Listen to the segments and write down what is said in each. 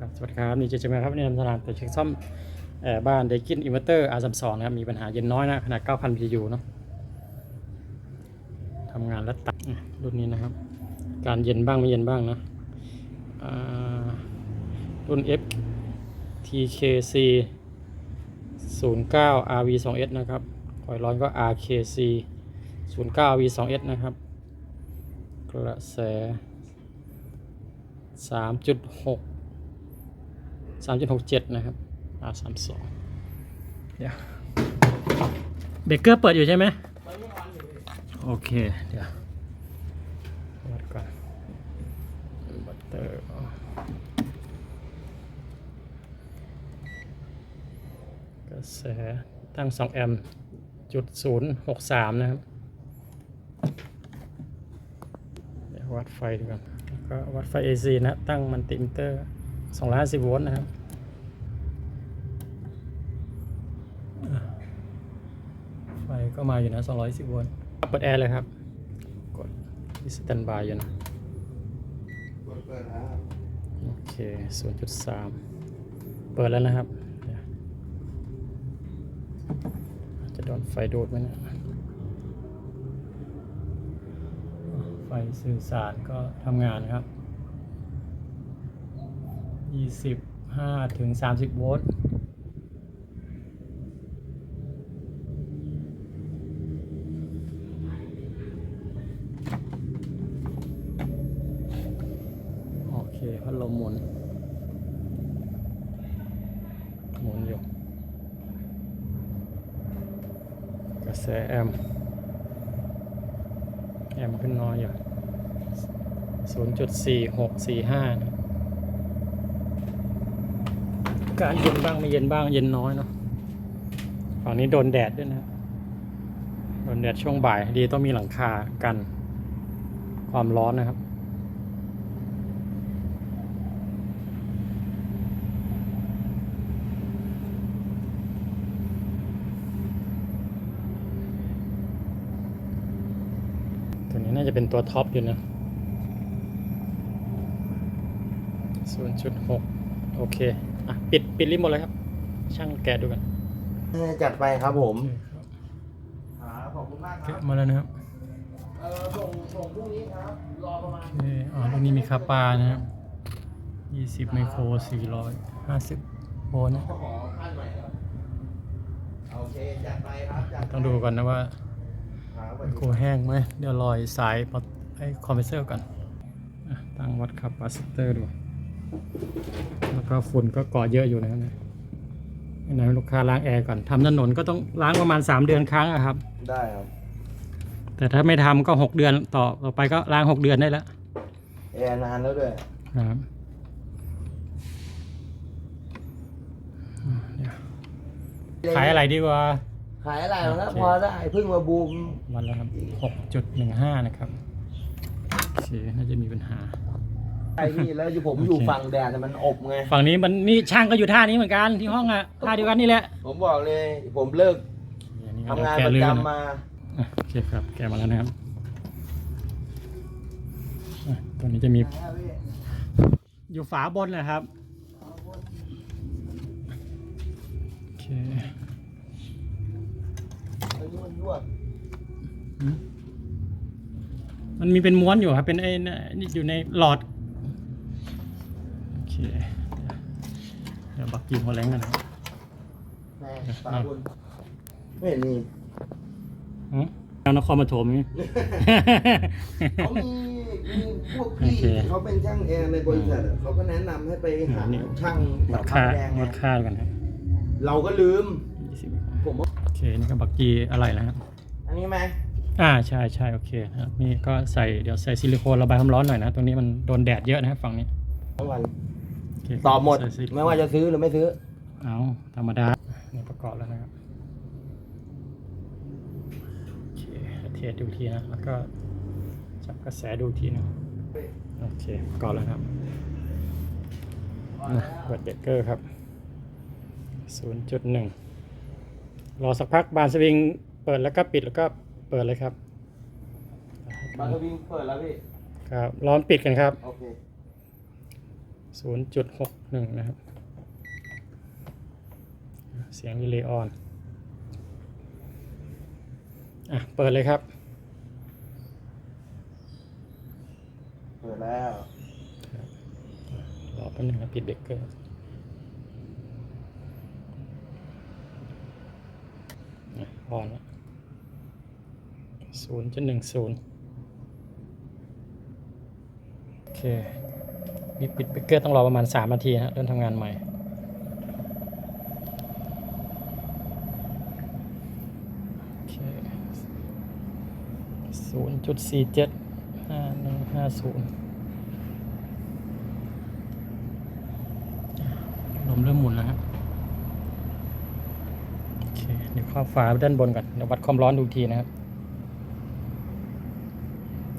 ครับสวัสดีครับนี่เจเจมาครับนี่นำสนานไปเช็คซ่อมเอ่อบ้านเดกินอินเวอร์เตอร์ R32 นะครับมีปัญหาเย็นน้อยนะขนาด 9,000 PU เนาะทำงานแล้วตัดรุ่นนี้นะครับ การเย็นบ้างไม่เย็นบ้างนะรุ่น F TKC 09 RV2S นะครับคอยร้อนก็ RKC 09 RV2S นะครับ กระแสสามจุดหก สามจุดหกเจ็ดนะครับ R สามสองเดี๋ยวเบรกเกอร์เปิดอยู่ใช่ไหมโอเค เดี๋ยววัดก่อนบัตเตอร์กระแสตั้ง 2 แอมป์จุดศูนย์หกสามนะครับ เดี๋ยววัดไฟดูกันแล้วก็วัดไฟ AC นะ ตั้งมันติมิเตอร์ 250 โวลต์นะครับ ไฟก็มาอยู่นะ 210 โวลต์เปิดแอร์เลยครับ กดที่สแตนบายอยู่นะเปิดเปิดแล้วโอเค 0.3 เปิดแล้วนะครับ จะโดนไฟดูดไหมนะไฟสื่อสารก็ทำงานนะครับ 25ถึง30 โวลต์โอเคพัดลมหมุน หมุนอยู่ กระแสแอม แอมขึ้นน้อยอยู่ 0.4645นะ การเย็นบ้างไม่เย็นบ้างเย็นน้อยเนาะฝั่งนี้โดนแดดด้วยนะโดนแดดช่วงบ่ายดีต้องมีหลังคากัน ความร้อนนะครับตัวนี้น่าจะเป็นตัวท็อปอยู่นะ0.6 โอเค อะปิดปิดรีโมทเลยครับ ช่างแกะดูกันจัดไปครับผมโอเคครับครับขอบคุณมากคแกะรับมาแล้วนะครับเออส่งส่งพรุ่งนี้ครับรอประมาณโอเคอ๋อตรงนี้มีคาปานะครับ20ไมโคร450โวลต์นะขอขั้นใหม่ครับโอเคจัดไปครับจัดไปต้องดูก่อนนะว่าครับสไมวัสดีโครแห้งไหมเดี๋ยวลอยสายพอไอ้คอมเพรสเซอร์ก่อนอะตั้งวัดคาปาซิเตอร์ดู แล้วก็ฝุ่นก็เกาะเยอะอยู่นะครับเนี่ยให้นายลูกค้าล้างแอร์ก่อนทำถนนก็ต้องล้างประมาณ 3 เดือนครั้งอะครับ ได้ครับ แต่ถ้าไม่ทำก็ 6 เดือนต่อต่อไปก็ล้าง 6 เดือนได้แล้วแอร์นานแล้วด้วยครับอะเดี๋ยวขายอะไรดีกว่า ขายอะไรครับโอเคพอได้เพิ่งมาบูมวันแล้วครับ6.15 นะครับโอเคน่าจะมีปัญหา ไอ้นี่แล้วอยู่ผมอยู่ฝั่งแดดแต่มันอบไง ฝั่งนี้มันนี่ช่างก็อยู่ท่านี้เหมือนกันที่ห้องอะท่าเดียวกันนี่แหละผมบอกเลยผมเลิกอันนี้ก็ทำงานแกประลื่นจำนะมาอะโอเคครับ แกะมาแล้วนะครับอะตัวนี้จะมีอยู่ฝาบนนะครับโอเคไอ้นี่มันยั่วอืมมันมีเป็นม้วนอยู่ครับเป็นไอ้เนี่ยนี่อยู่ในหลอด โอเค เดี๋ยวบักกีหัวแรงกันนะครับแม่ฝาบนไม่เห็นมีหืมเอานครปฐมนี่ เขามีมีพวกโอพี่เคเขาเป็นช่างแอร์ในบริษัทอะเขาก็แนะนำให้ไปหานี่ช่างวัดค่าแดงไงวัดค่ากันครับเราก็ลืม ยี่สิบผมว่าโอเค นี่ก็บักกีอะไรนะครับอันนี้ไหมอ่าใช่ใช่โอเคนะครับนี่ก็ใส่เดี๋ยวใส่ซิลิโคนระบายความร้อนหน่อยนะ ตรงนี้มันโดนแดดเยอะนะครับฝั่งนี้ ทั้งวันโเค ตอบหมดใส่ซิลิโคนไม่ว่าจะซื้อหรือไม่ซื้อ เอาธรรมดานี่ประกอบแล้วนะครับโอเคเทสดูทีนะ แล้วก็จับกระแสดูทีนะโอเคประกอบแล้วครับอะเปิดเบรกเกอร์ครับ 0.1 รอสักพักบานสวิงเปิดแล้วก็ปิดแล้วก็เปิดเลยครับ บางกะวิงเปิดแล้วพี่ ครับร้อนปิดกันครับ โอเค ศูนย์จุดหกหนึ่งนะครับ เสียงรีเลย์ออนอะ เปิดเลยครับ เปิดแล้วรอแป๊บนึงนะปิดเบรกเกอร์อะออนแล้วศูนย์จุดหนึ่งศูนย์โอเค มีปิดเบรกเกอร์ต้องรอประมาณสามนาทีนะเริ่มทำงานใหม่โอเคศูนย์จุดสี่เจ็ดห้าหนึ่งห้าศูนย์ลมเริ่มหมุนแล้วครับโอเค เดี๋ยวเข้าฝาด้านบนก่อน เดี๋ยววัดความร้อนดูอีกทีนะครับ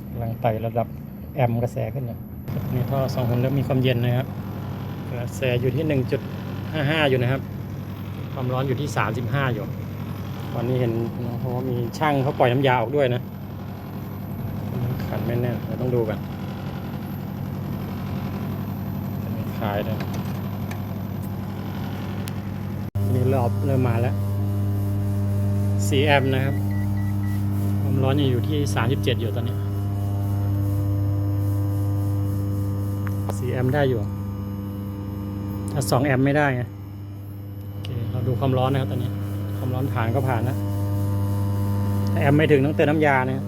กำลังไต่ระดับแอมป์กระแสขึ้นเลย นี่ท่อสองหุนเริ่มมีความเย็นนะครับกระแสอยู่ที่1.55อยู่นะครับ ความร้อนอยู่ที่35อยู่ตอนนี้เห็นเพราะว่ามีช่างเขาปล่อยน้ำยาออกด้วยนะขันไม่แน่เราต้องดูกันจะมีขายด้วยนี่รอบเริ่มมาแล้ว4แอมป์นะครับ ความร้อนยังอยู่ที่ 37 อยู่ตอนนี้ 4แอมป์ได้อยู่ ถ้า 2 แอมป์ไม่ได้ไงโอเคเราดูความร้อนนะครับตอนนี้ ความร้อนผ่านก็ผ่านนะถ้าแอมป์ไม่ถึงต้องเติมน้ำยานะครับ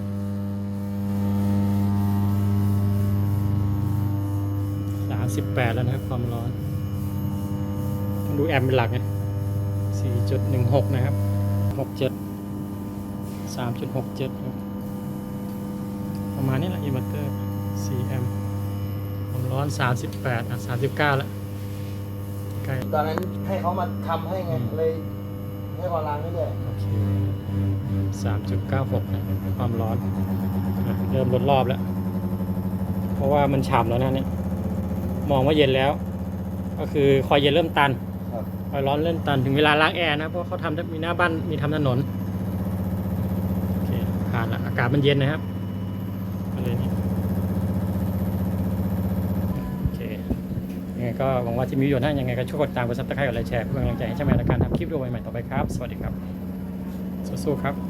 สามสิบแปดแล้วนะครับ ความร้อน ต้องดูแอมป์เป็นหลักไงสี่จุดหนึ่งหกนะครับหกเจ็ดสามจุดหกเจ็ดประมาณนี้แหละอินเวอร์เตอร์สี่แอมป์ ความร้อนสามสิบแปดอะสามสิบเก้าแล้วใกล้ตอนนั้นให้เขามาทำให้ไงอืมเลยให้วาล้างเรื่อยโอเคสามจุดเก้าหกความร้อนอะเริ่มลดรอบแล้ว เพราะว่ามันฉ่ำแล้วนะเนี่ยมองว่าเย็นแล้ว ก็คือคอยเย็นเริ่มตัน ๆครับคอยร้อนเริ่มตันถึงเวลาล้างแอร์นะ เพราะเขาทำมีหน้าบ้านมีทำถนนโอเคผ่านละอากาศมันเย็นนะครับก็เลยนี่ ยังไงก็หวังว่าจะมีประโยชน์ให้ยังไงก็ช่วยกดตามกดซับสไครต์กดไลค์แชร์เพื่อเป็นกำลังใจให้ช่างแมวในการทำคลิปวิดีโอใหม่ๆต่อไปครับ สวัสดีครับ สู้ๆครับ